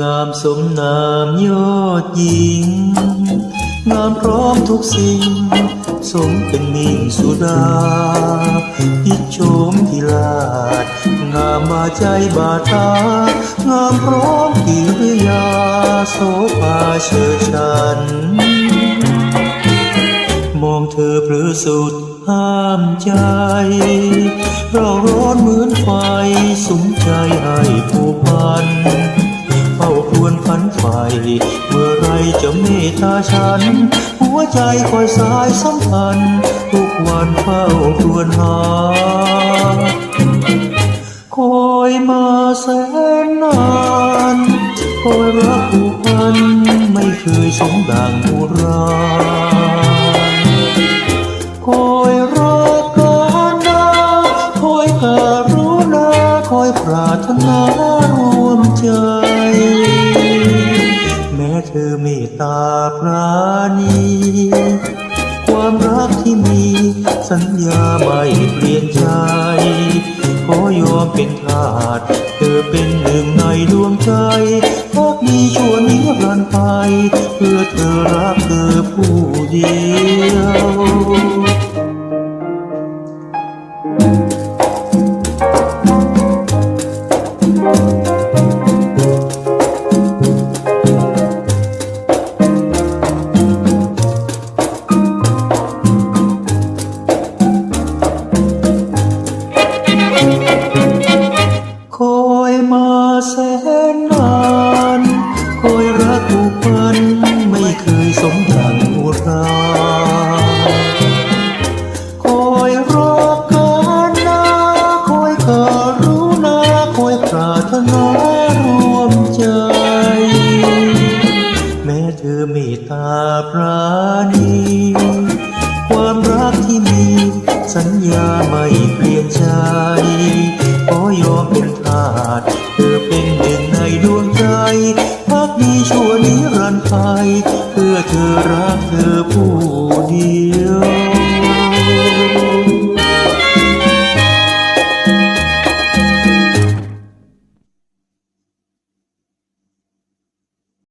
งามสมนามยอดหญิง งามพร้อมทุกสิ่ง สมเป็นมิ่งสุดาพิชมทิลาด งามบาใจบาตา งามพร้อมกิริยา โสภาเชิดชัน มองเธอเพลือสุดห้ามใจ เราร้อนเหมือนไฟสุมใจให้ผู้ ไฟเมื่อไรจะเมตตาฉัน หัวใจคอยสายสัมพันธ์ ทุกวันเฝ้าครวญหา คอยมาแสนนานคอยรักผูกพัน ไม่เคยสมดังโบราณ เธอเมตตาปราณี ความรักที่มีสัญญาไม่เปลี่ยนใจ ขอยอมเป็นทาสเธอเป็นหนึ่งในดวงใจพักดีชั่วนิรันดร์ไป เพื่อเธอรักเธอผู้เดียว นารวมใจ แม้เธอเมตตาปราณี ความรักที่มี สัญญาไม่เปลี่ยนใจ ขอยอมเป็นทาสเธอเป็นหนึ่งในดวงใจพักดีชั่วนิรันดร์ไปเพื่อเธอรักเธอผู้